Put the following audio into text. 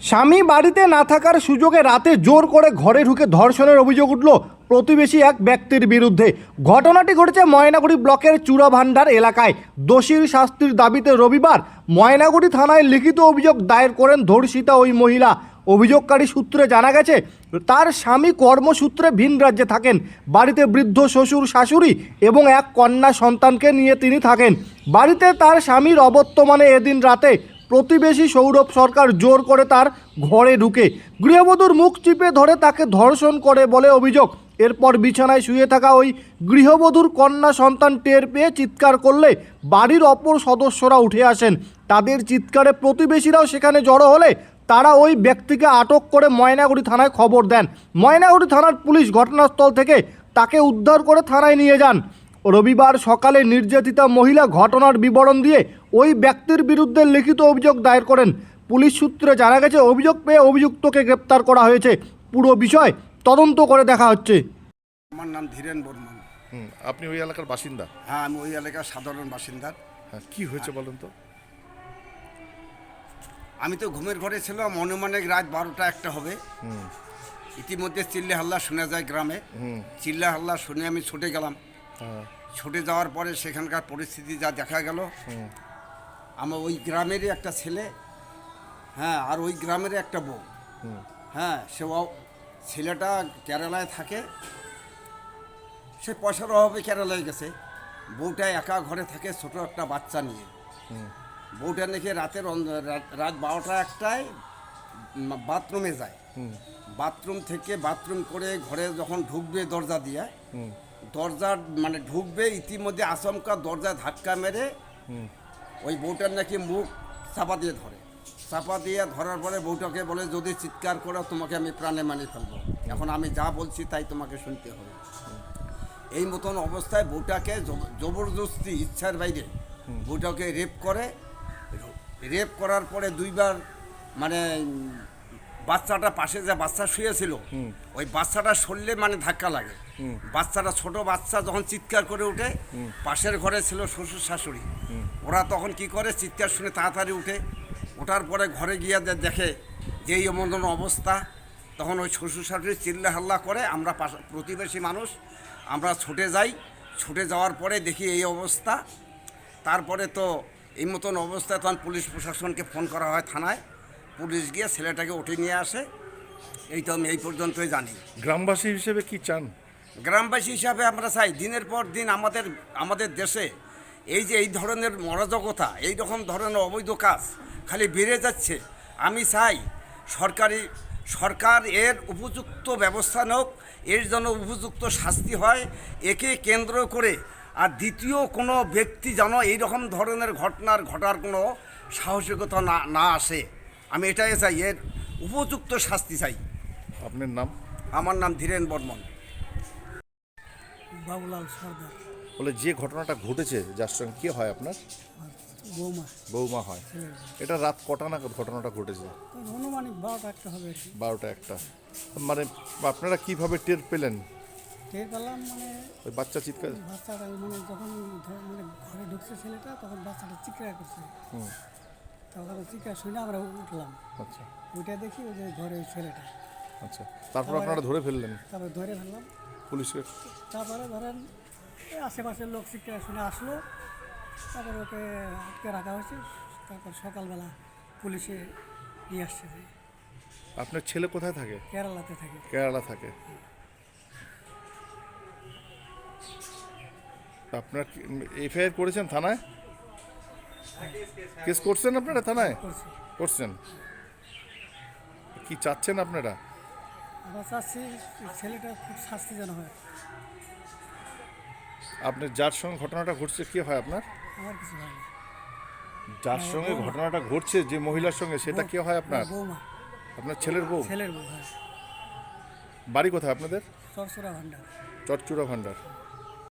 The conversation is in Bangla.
স্বামী বাড়িতে না থাকার সুযোগে রাতে জোর করে ঘরে ঢুকে ধর্ষণের অভিযোগ উঠল প্রতিবেশী এক ব্যক্তির বিরুদ্ধে। ঘটনাটি ঘটেছে ময়নাগুড়ি ব্লকের চূড়াভান্ডার এলাকায়। দোষীর শাস্তির দাবিতে রবিবার ময়নাগুড়ি থানায় লিখিত অভিযোগ দায়ের করেন ধর্ষিতা ওই মহিলা। অভিযোগকারী সূত্রে জানা গেছে, তার স্বামী কর্মসূত্রে ভিন রাজ্যে থাকেন। বাড়িতে বৃদ্ধ শ্বশুর, শাশুড়ি এবং এক কন্যা সন্তানকে নিয়ে তিনি থাকেন। বাড়িতে তার স্বামীর অবর্তমানে এদিন রাতে প্রতিবেশী সৌরভ সরকার জোর করে তার ঘরে ঢুকে গৃহবধূর মুখ চিপে ধরে তাকে ধর্ষণ করে বলে অভিযোগ। এরপর বিছানায় শুয়ে থাকা ওই গৃহবধূর কন্যা সন্তান টের পেয়ে চিৎকার করলে বাড়ির অপর সদস্যরা উঠে আসেন। তাদের চিৎকারে প্রতিবেশীরাও সেখানে জড়ো হলে তারা ওই ব্যক্তিকে আটক করে ময়নাগুড়ি থানায় খবর দেন। ময়নাগুড়ি থানার পুলিশ ঘটনাস্থল থেকে তাকে উদ্ধার করে থানায় নিয়ে যান। রবিবার সকালে নির্যাতিতা মহিলা ঘটনার বিবরণ দিয়ে ওই ব্যক্তির বিরুদ্ধে লিখিত অভিযোগ দায়ের করেন। পুলিশ সূত্রে জানা গেছে অভিযোগ পেয়ে অভিযুক্তকে গ্রেপ্তার করা হয়েছে। পুরো বিষয় তদন্ত করে দেখা হচ্ছে। আমার নাম ধীরেন বর্মন। হুম আপনি ওই এলাকার বাসিন্দা? হ্যাঁ আমি ওই এলাকার সাধারণ বাসিন্দা। হ্যাঁ কি হয়েছে বলুন তো? আমি তো ঘুমের ঘরে ছিলাম অনুমানিক রাত বারোটা একটা হবে। ইতিমধ্যে চিল্লে হাল্লা শোনা যায় গ্রামে। চিল্লা হাল্লা শুনে আমি ছুটে গেলাম। হ্যাঁ। ছুটে যাওয়ার পরে সেখানকার পরিস্থিতি যা দেখা গেল। আমার ওই গ্রামেরই একটা ছেলে হ্যাঁ আর ওই গ্রামেরই একটা বউ। হ্যাঁ সে ছেলেটা কেরালায় থাকে সে পয়সার অভাবে কেরালায় গেছে। বউটা একা ঘরে থাকে ছোট একটা বাচ্চা নিয়ে। বউটা নাকি রাতের রাত- রাত বারোটা একটায় বাথরুমে যায়। বাথরুম থেকে বাথরুম করে ঘরে যখন ঢুকবে দরজা দিয়ে দরজা মানে ঢুকবে ইতিমধ্যে আচমকা দরজায় ধাক্কা মেরে ওই বউটার নাকি মুখ চাপা দিয়ে ধরে। চাপা দিয়ে ধরার পরে বউটাকে বলে, যদি চিৎকার করো, তোমাকে আমি প্রাণে মানিয়ে ফেলব। এখন আমি যা বলছি, তাই তোমাকে শুনতে হবে। এই মতন অবস্থায় বউটাকে জবরদস্তি ইচ্ছার বাইরে বউটাকে রেপ করে। রেপ করার পরে দুইবার মানে বাচ্চাটা পাশে যে বাচ্চা শুয়েছিল ওই বাচ্চাটা সরলে মানে ধাক্কা লাগে। বাচ্চাটা ছোট বাচ্চা যখন চিৎকার করে উঠে পাশের ঘরে ছিল শ্বশুর শাশুড়ি। ওরা তখন কি করে চিৎকার শুনে তাড়াতাড়ি উঠে ওঠার পরে ঘরে গিয়ে দেখে যে এই এমন অবস্থা। তখন ওই শ্বশুর শাশুড়ি চিল্লা হাল্লা করে আমরা পাশা- প্রতিবেশী মানুষ আমরা ছুটে যাই। ছুটে যাওয়ার পরে দেখি এই অবস্থা। তারপরে তো এই মতন অবস্থায় তখন পুলিশ প্রশাসনকে ফোন করা হয় থানায়। পুলিশ গিয়ে ছেলেটাকে উঠে নিয়ে আসে। এই তো আমি এই পর্যন্তই জানি। গ্রামবাসী হিসেবে কি চান? গ্রামবাসী হিসাবে আমরা চাই দিনের পর দিন আমাদের আমাদের দেশে এই যে এই ধরনের মরাজকতা এই রকম ধরনের অবৈধ কাজ খালি বেড়ে যাচ্ছে। আমি চাই সরকারি সরকার এর উপযুক্ত ব্যবস্থা নোক এর জন্য উপযুক্ত শাস্তি হয় একে কেন্দ্র করে। আর দ্বিতীয় কোনো ব্যক্তি যেন এই রকম ধরনের ঘটনার ঘটার কোনো সাহসিকতা না না আসে। আমি এটাই চাই এর উপযুক্ত শাস্তি চাই। আপনার নাম? আমার নাম ধীরেন বর্মন। বাবুলাল সর্দার। বলে যে ঘটনাটা ঘটেছে যার সঙ্গে কি হয় আপনার? বৌমা। বৌমা হয়। এটা রাত কটা নাগাদ ঘটনাটা ঘটেছে? অনুমানিক বারোটা একটা হবে বারোটা একটা। মানে আপনারা কীভাবে টের পেলেন? টের পেলাম মানে ওই বাচ্চা চিৎকার? বাচ্চাটা মানে যখন মানে ঘরে ঢুকছে ছেলেটা তখন বাচ্চাটা চিৎকার করছে। তখন চিৎকার শুনে আমরা উঠলাম। আচ্ছা। উঠে দেখি ওই যে ঘরে ওই ছেলেটা। আচ্ছা তারপর আপনারা ধরে ফেললেন? তারপরে ধরে ফেললাম। পুলিশকে তারপরে ধরেন আশেপাশের লোক চিৎকার শুনে আসলো। তারপরে ওকে আটকে রাখা হয়েছে। তারপর সকালবেলা পুলিশে নিয়ে আসছে। আপনার ছেলে কোথায় থাকে? কেরালাতে থাকে। কেরালা থাকে। আপনার এফআইআর করেছেন থানায়? কেস করছেন আপনারা থানায়? করছেন। কি চাচ্ছেন আপনারা? আমরা চাচ্ছি ছেলেটা খুব শাস্তি হয়। আপনার যার সঙ্গে ঘটনাটা ঘটছে কি হয় আপনার? আমার কিছু হয় না। যার সঙ্গে ঘটনাটা ঘটছে যে মহিলার সঙ্গে সেটা কি হয় আপনার? বৌমা। আপনার ছেলের বউ? ছেলের বউ হয়। বাড়ি কোথায় আপনাদের? চরচরা ভান্ডার। চটচুরা ভান্ডার।